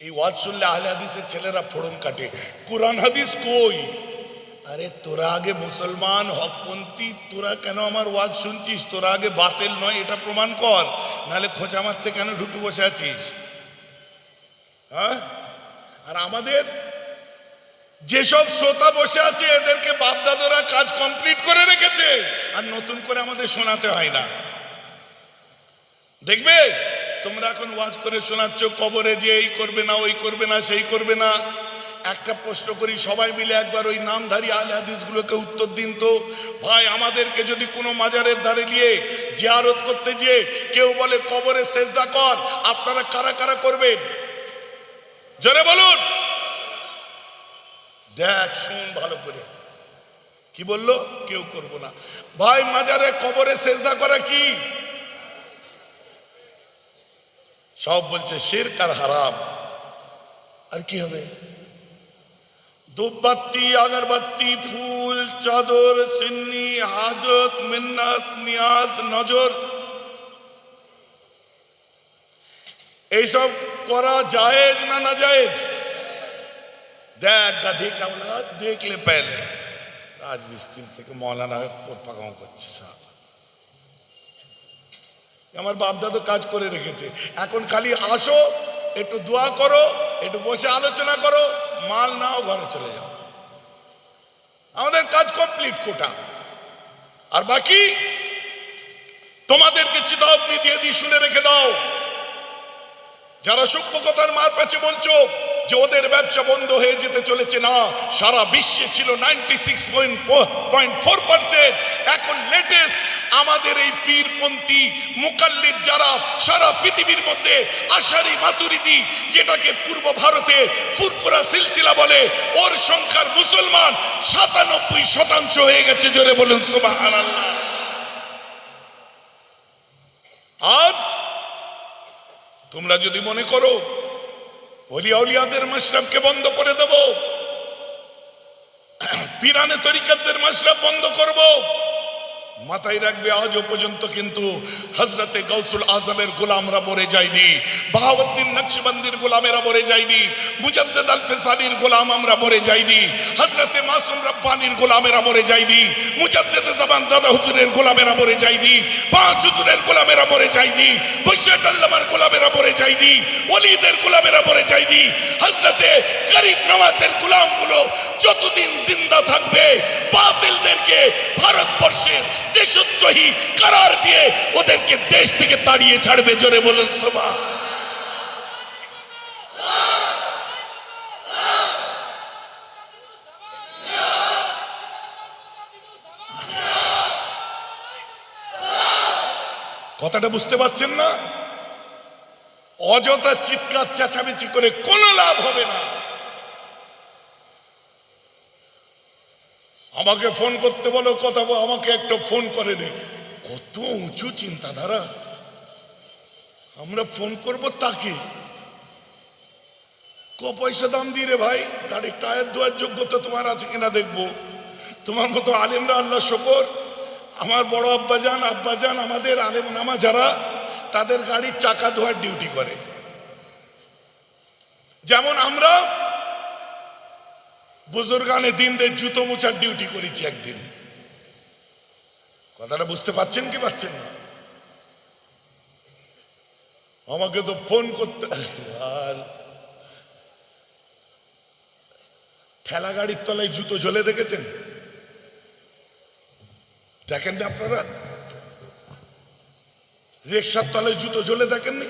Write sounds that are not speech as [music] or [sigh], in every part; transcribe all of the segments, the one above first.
এই ওয়াজ শুনলে আহলে হাদিসের ছেলেরা ফোড়ন কাটে। কোরআন হাদিস কই? আরে তোরা আগে মুসলমান, হকপন্থী, তোরা কেন আমার ওয়াজ শুনছিস? তোরা আগে বাতিল নয়, এটা প্রমাণ কর। নাহলে খোঁচা মারতে কেন ঢুকে বসে আছিস? হ্যাঁ? আর আমাদের যেসব শ্রোতা বসে আছে, এদেরকে বাপদাদরা কাজ কমপ্লিট করে রেখেছে, আর নতুন করে আমাদের শোনাতে হয় না। দেখবে? তোমরা এখন ওয়াজ করে শোনাচ্ছ, কবরে যে এই করবে না, ওই করবে না, সেই করবে না। একটা প্রশ্ন করি, সবাই মিলে একবার ওই নামধারী আলে হাদিসগুলোকে উত্তর দিন তো। ভাই, আমাদেরকে যদি কোনো মাজারের ধারে নিয়ে জিয়ারত করতে গিয়ে কেউ বলে, কবরে সেজদা কর আপনারা কারা কারা করবেন? জোরে বলুন। দেখ, শুন ভালো করে। কি বলল? কেউ করব না। ভাই, মাজারে কবরে সেজদা করা কি? সব বলছে, শেরক আর হারাম। আর কি হবে? ধূপবাতি আগরবাতি, ফুল, চাদর, সিন্নি, হাজত, মিন্নাত, নিয়াজ, নজর। এইসব করা জায়েজ না না জায়েজ দেখ গাধি কেমন দেখলে পেলে। রাজমিস্ত্রি থেকে মৌলানা পাকামো করছে সব আমার বাপদা তো কাজ করে রেখেছে। এখন খালি আসো, একটু দোয়া করো, একটু বসে আলোচনা করো, মাল নাও, ঘরে চলে যাও। আমাদের কাজ কমপ্লিট কোটা। আর বাকি? তোমাদেরকে চিতাগ্নি দিয়ে দিয়ে শুনে রেখে দাও। যারা সূক্ষ্ম কথার মার পেছে বলছো যে ওদের ব্যবসা বন্ধ হয়ে যেতে চলেছে না, সারা বিশ্বে ছিল ninety six point four percent এখন লেটেস্ট আমাদের এই পীরপন্থী মুকাল্লিদ যারা, সারা পৃথিবীর মধ্যে আশারি মাতুরিদি, যেটাকে পূর্ব ভারতে ফুরফুরা সিলসিলা বলে, ওর সংখ্যার মুসলমান সাতানব্বই শতাংশ হয়ে গেছে, জোরে বলুন, সুবহানাল্লাহ। আর তোমরা যদি মনে করো অলিয়া অলিয়াদের মাসরাবকে বন্ধ করে দেব। [clears throat] পিরানে তরিকাদের মাসরাব বন্ধ করব। মাথায় রাখবে আজও পর্যন্ত কিন্তু হজরতে গৌসুল আজমের গোলামরা মরে যায়নি, বাহাউদ্দিন নকশবন্দির গোলামেরা মরে যায়নি, মুজাদ্দেদ আল ফেসানির গোলাম আমরা মরে যাইনি হজরতে মাসুম রব্বানির গোলামেরা মরে যায়নি, মুজাদ্দেদ জামান দাদা হুজুরের গোলামেরা মরে যায়নি, পাঁচ হুজুরের গোলামেরা মরে যায়নি, বৈশাখ আল্লামার গোলামেরা মরে যায়নি, ওলিদের গোলামেরা মরে যায়নি হজরতে গরিব নওয়াজের গোলামগুলো যতদিন জিন্দা থাকবে, বাতিলদেরকে ভারতবর্ষের দেশদ্রোহী কারার দিয়ে ওদেরকে দেশ থেকে তাড়িয়ে ছাড়বে, জোরে বলুন সভা কথাটা বুঝতে পারছেন না? অযথা চিৎকার, চেঁচামেচি করে কোনো লাভ হবে না। আমাকে ফোন করতে বলো, কথা আমাকে একটা ফোন করে নে। কত উঁচু চিন্তাধারা। আমরা ফোন করব তাকে। ক পয়সা দাম দিয়ে রে ভাই? গাড়ির টায়ার ধোয়ার যোগ্যতা তোমার আছে কিনা দেখব। তোমার মতো আলেমরা আল্লাহ শকর। আমার বড় আব্বাজান আব্বাজান আমাদের আলেম নামা যারা, তাদের গাড়ির চাকা ধোয়ার ডিউটি করে। যেমন আমরা বুজুর্গানে দিনদের জুতো মোছার ডিউটি করেছি একদিন। কথাটা বুঝতে পারছেন কি পাচ্ছেন না? আমাকে তো ফোন করতে আর। ঠেলা গাড়ির তলায় জুতো ঝোলে দেখেছেন? দেখেন না আপনারা? রিক্সার তলায় জুতো ঝোলে দেখেননি?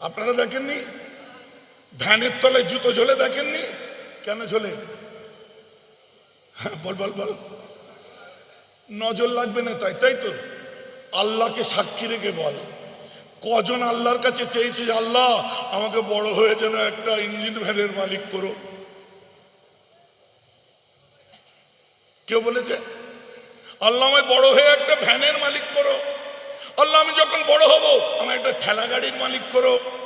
আপনারা দেখেননি? ভ্যানের তলায় জুতো ঝোলে দেখেননি? কেন ঝোলে হ্যাঁ, বল বল বল। নজর লাগবে না তাই তাই তো। আল্লাহকে সাক্ষী রেখে বল। কজন আল্লাহর কাছে চেয়েছে আল্লাহ আমাকে বড় হয়ে যেন একটা ইঞ্জিন ভ্যানের মালিক করো। কেউ বলেছে আল্লাহ আমায় বড় হয়ে একটা ভ্যানের মালিক করো। আল্লাহ আমি যখন বড় হব আমার একটা ঠেলা গাড়ির মালিক করো।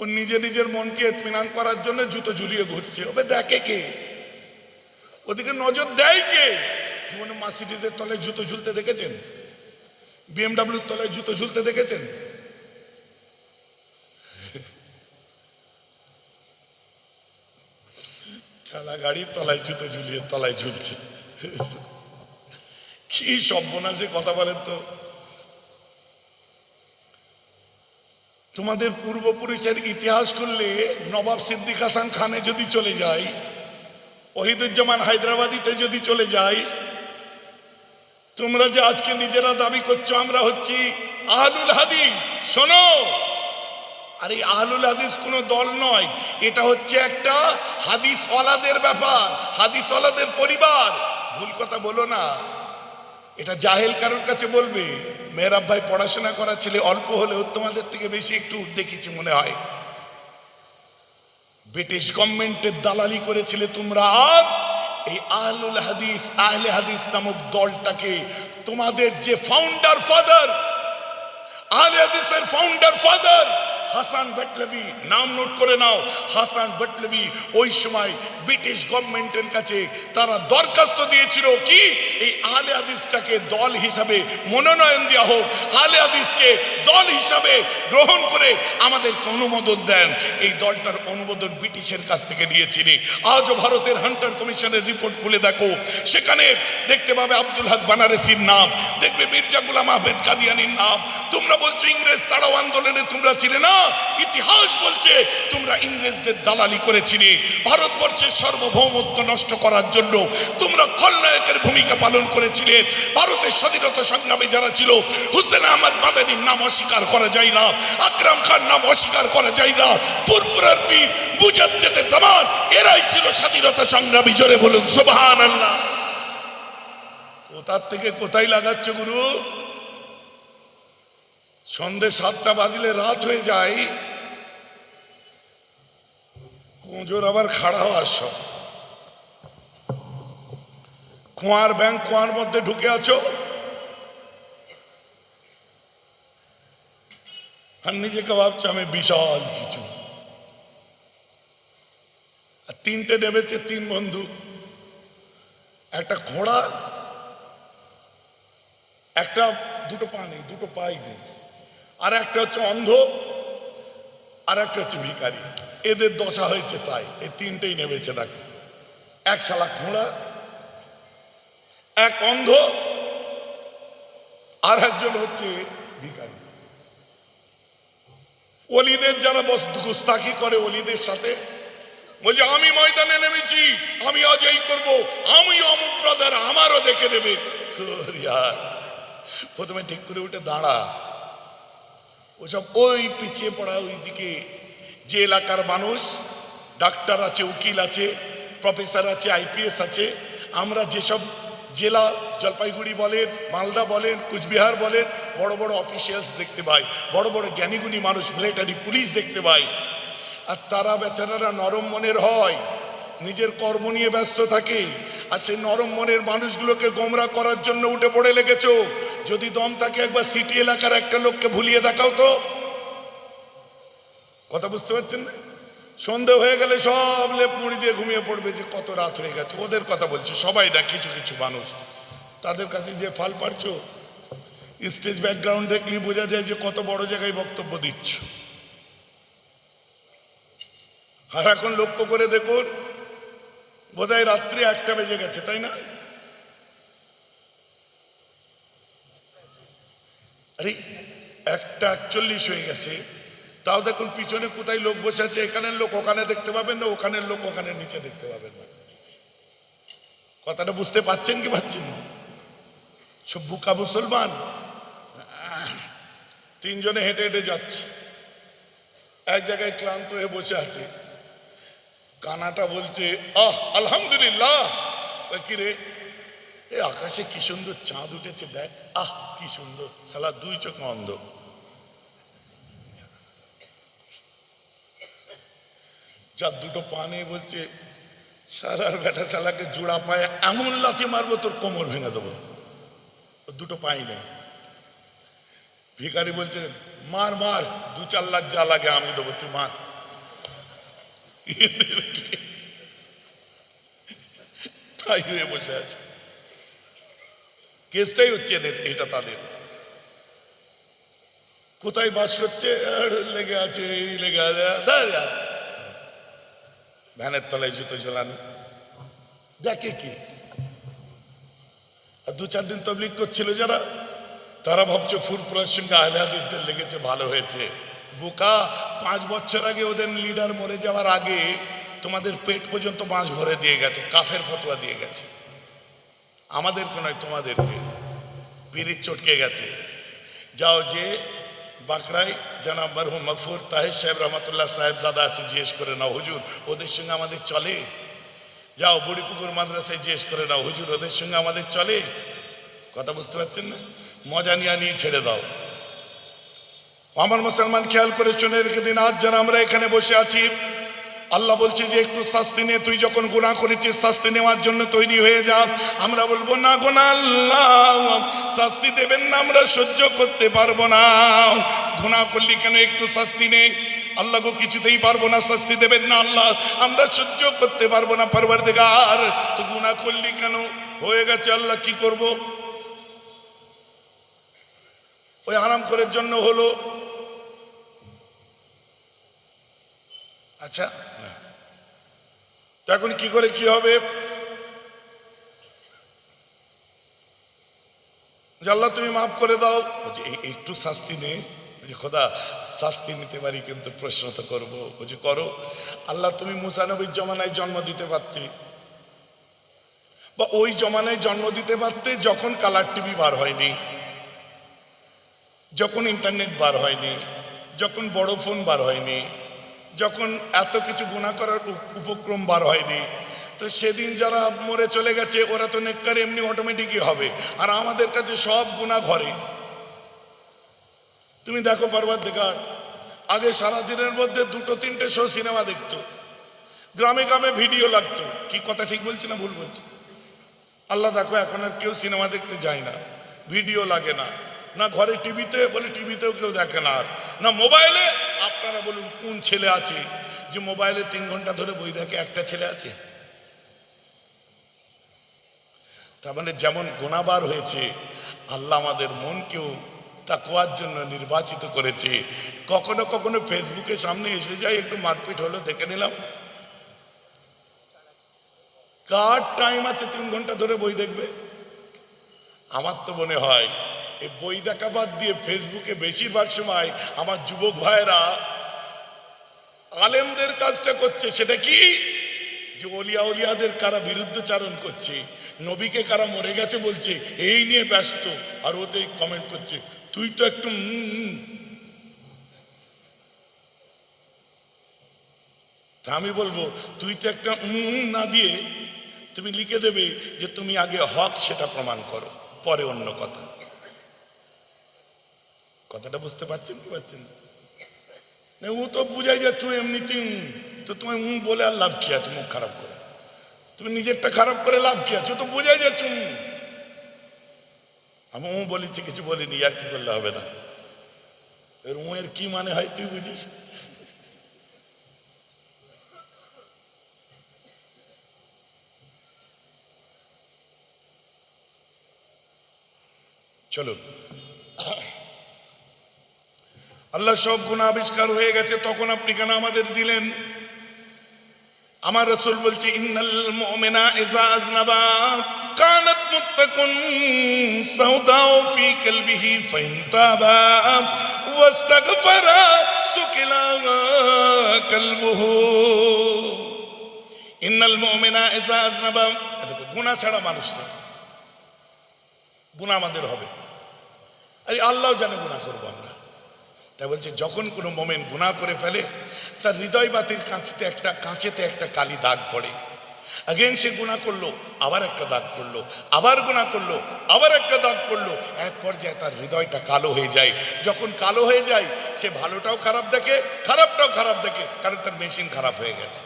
ও নিজে নিজের মনকে এতমিনান করার জন্য জুতো ঝুলিয়ে ঘুরছে। ওবে দেখে কে? ওদিকে নজর দেয় কে? জীবনে মার্সিডিজের তলে জুতো ঝুলতে দেখেছেন? বিএমডাব্লিউর তলে জুতো ঝুলতে দেখেছেন? ঠেলা গাড়ি তলায় জুতো ঝুলিয়ে তলায় ঝুলছে। কি সব্যনাশে কথা বলেন তো? তোমাদের পূর্বপুরুষের ইতিহাস করলে নবাব সিদ্দিক হাসান খানে যদি চলে যায়, ওহিদুজ্জামান হায়দ্রাবাদিতে যদি চলে যায়, তোমরা যে আজকে নিজেরা দাবি করছ, আমরা হচ্ছি আহলুল হাদিস, শোনো। আর এই আহলুল হাদিস কোনো দল নয়, এটা হচ্ছে একটা হাদিস ওয়ালাদের ব্যাপার হাদিস ওয়ালাদের পরিবার। ভুল কথা বলো না। এটা জাহেল কারোর কাছে বলবে, মেহরাব ভাই পড়াশোনা করা ছেলে, অল্প হলেও তোমাদের থেকে বেশি একটু দেখেছি মনে হয়। ব্রিটিশ গভর্নমেন্টের দালালি করেছিলে তোমরা, আর এই আহলুল হাদিস, আহলে হাদিস নামক দলটাকে তোমাদের যে ফাউন্ডার ফাদার আহলে হাদিসের ফাউন্ডার ফাদার হাসান ভটলবি নাম নোট করে নাও, হাসান ভটলবি ওই সময় ব্রিটিশ গভর্নমেন্টের কাছে তারা দরখাস্ত দিয়েছিল কি? এই আহলে হাদিসটাকে দল হিসাবে মনোনয়ন দেওয়া হোক, আহলে হাদিসকে দল হিসাবে গ্রহণ করে আমাদেরকে অনুমোদন দেন। এই দলটার অনুমোদন ব্রিটিশের কাছ থেকে নিয়েছিলেন আজও ভারতের হান্টার কমিশনের রিপোর্ট খুলে দেখো। সেখানে দেখতে পাবে আব্দুল হক বানারসির নাম, দেখবে মির্জা গুলাম আহমেদ কাদিয়ানির নাম। তোমরা বলছো ইংরেজ তাড়াও আন্দোলনে তোমরা ছিলে না? ইতিহাস বলছে, তোমরা ইংরেজদের দালালি করেছিলে। ভারতবর্ষের সার্বভৌমত্ব নষ্ট করার জন্য তোমরা খলনায়কের ভূমিকা পালন করেছিলে। ভারতের স্বাধীনতা সংগ্রামে যারা ছিল, হুসেন আহমদ মাদানির নাম অস্বীকার করা যায় না, আকরাম খান নাম অস্বীকার করা যায় না, ফুরফুরার পীর মুজাদ্দেদে জামান এরাই ছিল স্বাধীনতা সংগ্রামী। জোরে বলুন, সুবহানাল্লাহ। কোথার থেকে কোথায় লাগাচ্ছ গুরু? সন্ধে সাতটা বাজলে রাত হয়ে যায়। কুঁজোর আবার খাড়া হওয়ার সব কুয়ার ব্যাংক কুয়ার মধ্যে ঢুকে আছো? আর নিজেকে ভাবছ আমি বিশাল কিছু। আর তিনটে নেমেছে তিন বন্ধু। একটা ঘোড়া, একটা দুটো পা নেই দুটো পাই নেই আর একটা হচ্ছে অন্ধ, আর একটা হচ্ছে ভিখারি। এদের দশা হয়েছে তাই, এই তিনটেই নেমেছে, দেখো। এক শালা খোঁড়া, এক অন্ধ, আর একজন হচ্ছে ভিখারি। অলিদের যারা বস গুস্তাখি করে অলিদের সাথে, বলছে, আমি ময়দানে নেমেছি, আমি আজ এই করব, আমি অমুক ব্রাদার, আমারও দেখে নেবে। প্রথমে ঠিক করে উঠে দাঁড়া। ওসব ওই পিছিয়ে পড়া ওই দিকে যে এলাকার মানুষ, ডাক্তার আছে, উকিল আছে, প্রফেসর আছে, আইপিএস আছে, আমরা যেসব জেলা জলপাইগুড়ি বলেন, মালদা বলেন, কুচবিহার বলেন, বড় বড় অফিসিয়ালস দেখতে পাই, বড় বড় জ্ঞানীগুণী মানুষ মিলিটারি পুলিশ দেখতে পাই। আর তারা বেচারারা নরম মনের হয়, নিজের কর্ম নিয়ে ব্যস্ত থাকে, আর সেই নরম মনের মানুষগুলোকে গোমরা করার জন্য উঠে পড়ে লেগেছো। যদি দম থাকে একবার সিটি এলাকার একটা লোককে ভুলিয়ে দেখাও তো। কথা বুঝতে পারছেন না? সন্ধে হয়ে গেলে সব লেপ মুড়ি দিয়ে ঘুমিয়ে পড়বে যে কত রাত হয়ে গেছে। ওদের কথা বলছি, সবাই না, কিছু কিছু মানুষ। তাদের কাছে যে ফাল পারছ স্টেজ ব্যাকগ্রাউন্ড দেখলে বোঝা যায় যে কত বড় জায়গায় বক্তব্য দিচ্ছ। আর এখন লক্ষ্য করে দেখুন, বোধহয় রাত্রি একটা বেজে গেছে, তাই না? আরে, একটা একচল্লিশ হয়ে গেছে। তাও দেখুন পিছনে কোথায় লোক বসে আছে, এখানের লোক ওখানে দেখতে পাবেন না, ওখানের লোক ওখানে নিচে দেখতে পাবেন না। কথাটা বুঝতে পাচ্ছেন কি পাচ্ছেন না? সব বুকা মুসলমান? তিনজনে হেঁটে হেঁটে যাচ্ছে। এক জায়গায় ক্লান্ত হয়ে বসে আছে। কানাটা বলছে, আহ, আলহামদুলিল্লাহ। ওই কি রে? এ আকাশে কি সুন্দর চাঁদ উঠেছে দেখ। আহ, কি সুন্দর। সালা দুই চোখ অন্ধ। যার দুটো পা নেই বলছে সারার বেটা শালাকে জোড়া পায়ে এমন লাথি মারবো, তোর কোমর ভেঙে দেবো। দুটো পাই নেই। ভিখারি বলছে, মার মার, দু চার লাখ যা লাগে আমি দেবো, তুই মার। [laughs] তাই হয়ে বসে আছে। কেসটাই হচ্ছে এদের, এটা তাদের। কোথায় বাস করছে? লেগে আছে, এই লেগে আছে ভ্যানের তলায় জুতো ঝোলানো। দেখে কি? আর দু চার দিন তবলিক করছিল যারা, তারা ভাবছে ফুরফুরার সঙ্গে আহলে হাদিসদের লেগেছে, ভালো হয়েছে। বোকা, পাঁচ বছর আগে ওদের লিডার মরে যাওয়ার আগে তোমাদের পেট পর্যন্ত মাছ ভরে দিয়ে গেছে, কাফের ফতোয়া দিয়ে গেছে। আমাদেরকে নয়, তোমাদেরকে। পিরিত চটকে গেছে। যাও যে বাঁকড়ায় জানাব মরহুম মকফুর তাহের সাহেব রহমতুল্লাহ সাহেব দাদা আছে, জিজ্ঞেস করে নাও, হুজুর, ওদের সঙ্গে আমাদের চলে? যাও বুড়িপুকুর মাদ্রাসায় জিজ্ঞেস করে নাও, হুজুর, ওদের সঙ্গে আমাদের চলে? কথা বুঝতে পারছেন না? মজা নিয়ে নিয়ে ছেড়ে দাও। আমার মুসলমান খেয়াল করে শুনে রেখে দিন, আজ যারা আমরা এখানে বসে আছি। আল্লাহ বলছে যে, একটু শাস্তি নিয়ে তুই যখন গুণা করেছিস, শাস্তি নেওয়ার জন্য তৈরি হয়ে যা। আমরা বলব, না গোনা আল্লাহ, শাস্তি দেবেন না, আমরা সহ্য করতে পারব না। গুণা করলি কেন, একটু শাস্তি নেই আল্লাহ গো, কিছুতেই পারব না, শাস্তি দেবেন না আল্লাহ। আমরা সহ্য করতে পারব না পারবার দেগার তো গুণা করলি কেন? হয়ে গেছে, আল্লাহ কি করব? ওই আরাম করার জন্য হলো। আচ্ছা এখন কি করে কি হবে? আল্লাহ, তুমি মাফ করে দাও। একটু শাস্তি নে। খোদা, শাস্তি নিতে পারি, কিন্তু প্রশ্ন তো করব। বলছে, করো। আল্লাহ, তুমি মুসানবীর জমানায় জন্ম দিতে পারতে। বা ওই জমানায় জন্ম দিতে পারতে যখন কালার টিভি বার হয়নি, যখন ইন্টারনেট বার হয়নি, যখন বড় ফোন বার হয়নি যখন এত কিছু গুণা করার উপ- উপক্রম বার হয়নি, তো সেদিন যারা মরে চলে গেছে, ওরা তো নেককার এমনি অটোমেটিকই হবে। আর আমাদের কাছে সব গুণা ঘরে। তুমি দেখো পারবার দেখার আগে সারা দিনের মধ্যে দুটো, তিনটে শো সিনেমা দেখতো। গ্রামে গ্রামে ভিডিও লাগতো। কি কথা ঠিক বলছি না ভুল বলছি? আল্লাহ দেখো, এখন আর কেউ সিনেমা দেখতে যায় না। ভিডিও লাগে না। না ঘরে টিভিতে বলে টিভিতেও কেউ দেখে না আর। না মোবাইলে, আপনারা বলুন কোন ছেলে আছে যে মোবাইলে তিন ঘণ্টা ধরে বই দেখে একটা ছেলে আছে? তার মানে যেমন গোনাবার হয়েছে, আল্লাহ আমাদের মনকেও তাকুয়ার জন্য নির্বাচিত করেছে। কখনো কখনো ফেসবুকে সামনে এসে যায়, একটু মারপিট হলো, দেখে নিলাম। কার টাইম আছে তিন ঘণ্টা ধরে বই দেখবে? আমার তো মনে হয় এই বই দেখা বাদ দিয়ে ফেসবুকে বেশিরভাগ সময় আমার যুবক ভাইয়েরা আলেমদের কাজটা করছে, সেটা কি? যে অলিয়া উলিয়াদের কারা বিরুদ্ধচারণ করছে, নবীকে কারা মরে গেছে বলছে, এই নিয়ে ব্যস্ত, আর ওতেই কমেন্ট করছে, তুই তো একটু আমি বলব, তুই তো একটা না দিয়ে তুমি লিখে দেবে যে তুমি আগে হক সেটা প্রমাণ করো, পরে অন্য কথা। কথাটা বুঝতে পারছেন কি পারছেন? ও তো বুঝাই যাচ্ছ এমনিতেই উম। তো তুমি উম বলে আর লাভ কি আছে মুখ খারাপ করে? তুমি নিজেরটা খারাপ করে লাভ কি আছে? তো বোঝাই যাচ্ছ আমি উ বলেছি, কিছু বলিনি, আর কি করলে হবে না? এর উঁয়ের কি মানে হয় তুই বুঝিস? চলুন। আল্লাহ সব গুণ আবিষ্কার হয়ে গেছে, তখন আপনি কেন আমাদের দিলেন? আমার রসুল বলছে, ইন্নাল মুমিনা ইজা আজনাবা কানাত মুত্তাকুন সাউদাউ ফি কলবিহি ফাইনতাবা, ওয়াস্তাগফারা সুকিলা কলবুহু। ইন্নাল মুমিনা ইজা আজনাবা দেখো গুনাহ ছাড়া মানুষ না। গুনাহ আমাদের হবে। আরে আল্লাহ জানে গুনাহ করব তাই বলছে, যখন কোনো মোমেন গুণা করে ফেলে, তার হৃদয় বাতির কাঁচতে একটা, কাঁচেতে একটা কালি দাগ পড়ে। আগেন সে গুণা করল, আবার একটা দাগ পড়ল আবার গুণা করল, আবার একটা দাগ পড়ল এক পর্যায়ে তার হৃদয়টা কালো হয়ে যায়। যখন কালো হয়ে যায়, সে ভালোটাও খারাপ দেখে, খারাপটাও খারাপ দেখে, কারণ তার মেশিন খারাপ হয়ে গেছে।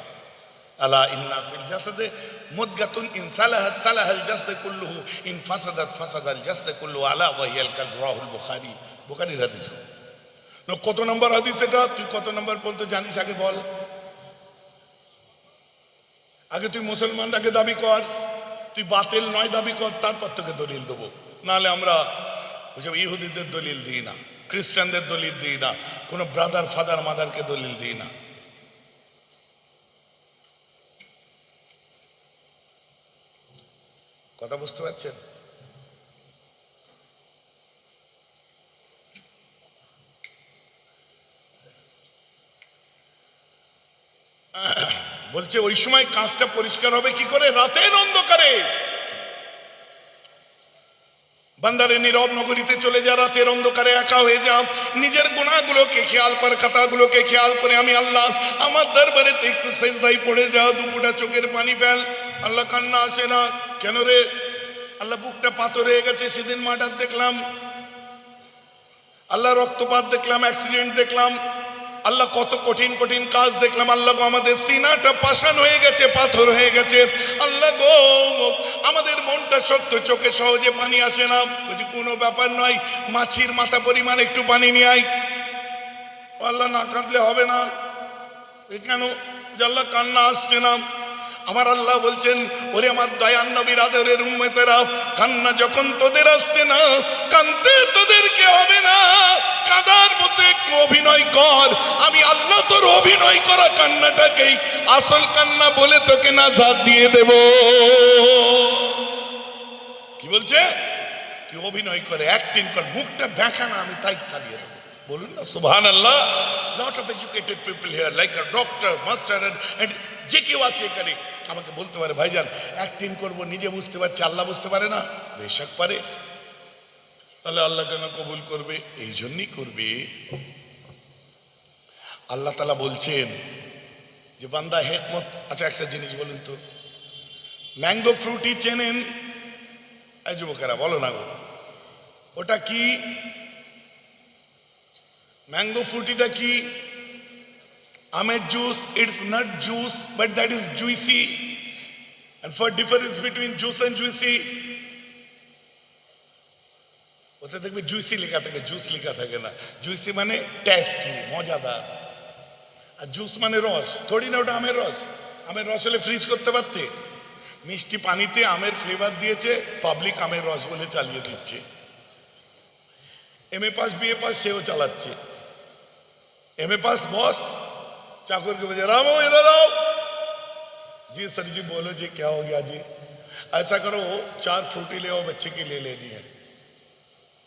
আলা ইন্না ফিল জাসাদে মুদগাতুন ইন সালাহাত সালাহাল জাসদ কুল্লুহু, ইন ফাসাদাত ফাসাদাল জাসদ কুল্লুহু আলা ওয়াহিয়াল কাল রাহুল বুখারী। বুখারীর হাদিস। না, কত নম্বর হাদিস এটা? তুই কত নম্বর পর্যন্ত জানিস? আগে বল। আগে তুই মুসলমানটাকে দাবি কর। তুই বাতিল নয় দাবি কর। তারপর তোকে দলিল দেবো। নাহলে আমরা ওইসব ইহুদিদের দলিল দিই না। খ্রিস্টানদের দলিল দিই না। কোনো ব্রাদার ফাদার মাদারকে দলিল দিই না। কথা বুঝতে পারছেন? বলছে, ওই সময় কাঁচটা পরিষ্কার হবে কি করে? রাতের অন্ধকারে। বান্দারে নীরব নগরীতে চলে যা, রাতের অন্ধকারে একা হয়ে যা। নিজের গুণাগুলোকে খেয়াল কর, খাতাগুলোকে খেয়াল করে আমি আল্লাহ, আমার দরবারে একটু সেজদাই পড়ে যা দুপুটা চোখের পানি ফেল। আল্লাহ কান্না আসে না। কেন রে? আল্লাহ বুকটা পাথর হয়ে গেছে, সেদিন মার্ডার দেখলাম। আল্লাহ রক্তপাত দেখলাম, অ্যাক্সিডেন্ট দেখলাম। আল্লাহ কত কঠিন কঠিন কাজ দেখলাম। আল্লাহ গো, আমাদের সিনাটা পাষাণ হয়ে গেছে, পাথর হয়ে গেছে। আল্লাহ গো, আমাদের মনটা সত্য চোখে সহজে পানি আসে না। বলছি, কোনো ব্যাপার নয়, মাছির মাথা পরিমাণ একটু পানি নিয়ে আয়। আল্লাহ, না কাঁদলে হবে না। কেন? আল্লাহ, কান্না আসছে না। আমার আল্লাহ বলছেন, ওরে আমার দয়ান নবীর আদরের উম্মতেরা, কান্না যখন তোদের আসছে না কানতে তোদেরকে হবে না? কাদার মতো একটু অভিনয় কর। আমি আল্লাহ তোর অভিনয় করা কান্নাটাকেই আসল কান্না বলে তোকে না ঝাঁত দিয়ে দেব। কি বলছে? কি অভিনয় করে? অ্যাক্টিং কর। মুখটা দেখা না আমি তাই চালিয়ে দেবো। বলুন না সুবহান আল্লাহ lot of educated people here like a doctor master and যে কেউ আছে এখানে, আমাকে বলতে পারে, ভাইজান অ্যাক্টিং করব, নিজে বুঝতে পারছি, আল্লাহ বুঝতে পারে না। বেশক পারে। তাহলে আল্লাহ কেন কবুল করবে? এই জন্যই করবে। আল্লাহ তালা বলছেন যে, বান্দা, হেকমত। আচ্ছা একটা জিনিস বলুন তো। ম্যাঙ্গো ফ্রুটি চেনেন? এই যুবকেরা, বলো না গো। ওটা কি? ম্যাঙ্গো ফ্রুটিটা কি? আমের juice, it's not juice, but that is juicy. and for difference between juice and juicy ওতে দেখবে জুইসি লেখা থাকে জুস লেখা থাকে না। জুইসি মানে টেস্টি মজাদার। আর জুস মানে রস। থোড়ি না ওটা আমের রস। আমের রস হলে ফ্রিজ করতে পারতে? মিষ্টি পানিতে আমের ফ্লেভার দিয়েছে পাবলিক আমের রস বলে চালিয়ে দিচ্ছে। M A pass BA pass, সেও চালাচ্ছে। এম এ পাস বস চাকরকে বলছে, রামো এদার রাও जी सर जी बोलो जी क्या हो गया जी ऐसा লে चार फ्रूटी ले आओ बच्चे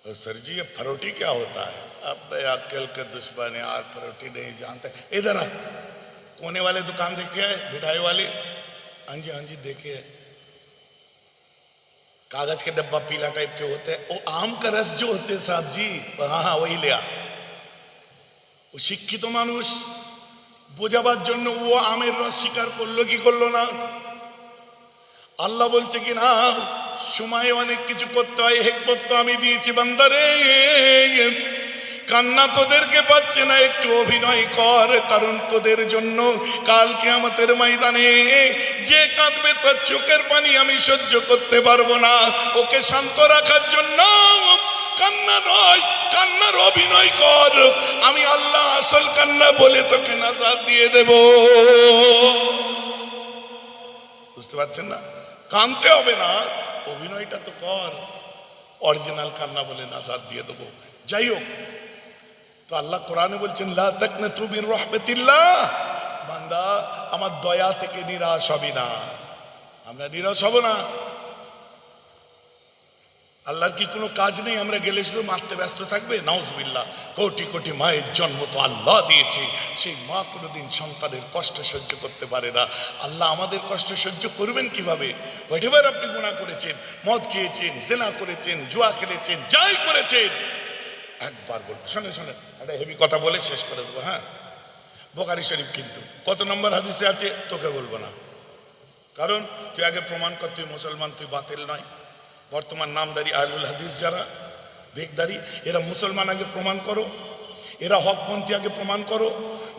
तो सर जी ये फरोटी क्या होता है अब अक्कल के दुश्मन है यार फरोटी नहीं जानते इधर आ कोने वाले दुकान देखे है मिठाई वाले हाँ जी हाँ जी देखे है कागज के डब्बा पीला टाइप के होते हैं वो आम का रस जो होते हैं साहब जी हाँ हाँ वही ले आ ও শিক্ষিত মানুষ বোঝাবার জন্য ও আমের রস স্বীকার করলো কি করলো না আল্লাহ বলছে কি না সময় অনেক কিছু করতে হয়, হেকমত তো আমি দিয়েছি বান্দারে। কান্না তোদেরকে পাচ্ছে না, একটু অভিনয় কর, কারণ তোদের জন্য কালকে আমাদের ময়দানে যে কাঁদবে তার চোখের পানি আমি সহ্য করতে পারব না। ওকে শান্ত রাখার জন্য কান্না নয়, কান্নার অভিনয় কর। আমি আল্লাহ আসল কান্না বলে তোকে নাজার দিয়ে দেব। বুঝতে পারছেন না? কানতে হবে না। অভিনয়টা তো কর। অরিজিনাল কান্না বলে নাজাদ দিয়ে দেবো। যাই হোক তো আল্লাহ কোরআনে বলছেন, লা তাকনা তুমির বান্দা, আমার দয়া থেকে নিরাশ হবি না। আমরা নিরাশ হব না। আল্লাহর কি কোনো কাজ নেই? আমরা গেলে শুধু মারতে ব্যস্ত থাকবে? নাউজবিল্লাহ, কোটি কোটি মায়ের জন্ম তো আল্লাহ দিয়েছে। সেই মা কোনোদিন সন্তানের কষ্ট সহ্য করতে পারে না। আল্লাহ আমাদের কষ্ট সহ্য করবেন কীভাবে? হোয়াটেভার আপনি গুণা করেছেন, মদ খেয়েছেন, জেনা করেছেন, জুয়া খেলেছেন, যাই করেছেন, একবার বলব শোনেন শোনেন, একটা হেভি কথা বলে শেষ করে দেবো হ্যাঁ? বোকারি শরীফ কিন্তু, কত নম্বর হাদিসে আছে? তোকে বলব না। কারণ তুই আগে প্রমাণ কর, তুই মুসলমান, তুই বাতিল নয়। বর্তমান নামদারি আহলুল হাদিস যারা ভেকদারি এরা মুসলমান আগে প্রমাণ করো, এরা হকপন্থী আগে প্রমাণ করো,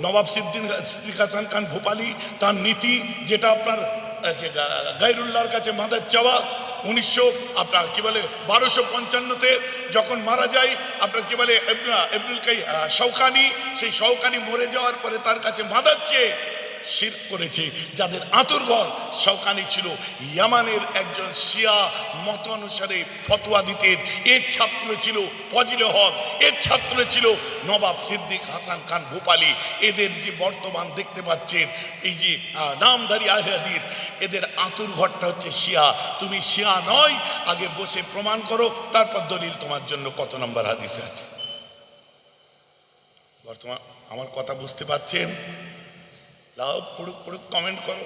নবাব সিদ্দিন, সিদ্দিক হাসান খান ভোপালি, তার নীতি যেটা আপনার গাইরুল্লাহর কাছে মাদার চাওয়া, উনিশশো, আপনার কি বলে, বারোশো পঞ্চান্নতে যখন মারা যায়, আপনার কি বলে এবনুল কাই শৌকানি সেই শৌকানি মরে যাওয়ার পরে তার কাছে মাদার চেয়ে শির করেছে, যাদের আতর ঘর শওকানি ছিল। ইয়ামানের একজন শিয়া মত অনুসারে ফতোয়া দিতেন। এর ছাত্র ছিল ফজিল হক, এর ছাত্র ছিল নবাব সিদ্দিক হাসান খান ভোপালি। এদের যে বর্তমান দেখতে পাচ্ছেন, এই যে নামধারী আহলে এদের আতুর ঘরটা হচ্ছে শিয়া। তুমি শিয়া নয়, আগে বসে প্রমাণ করো, তারপর দলিল তোমার জন্য কত নম্বর হাদিসে আছে। বর্তমান, আমার কথা বুঝতে পারছেন? লাভ পড়ুক পড়ুক কমেন্ট করো।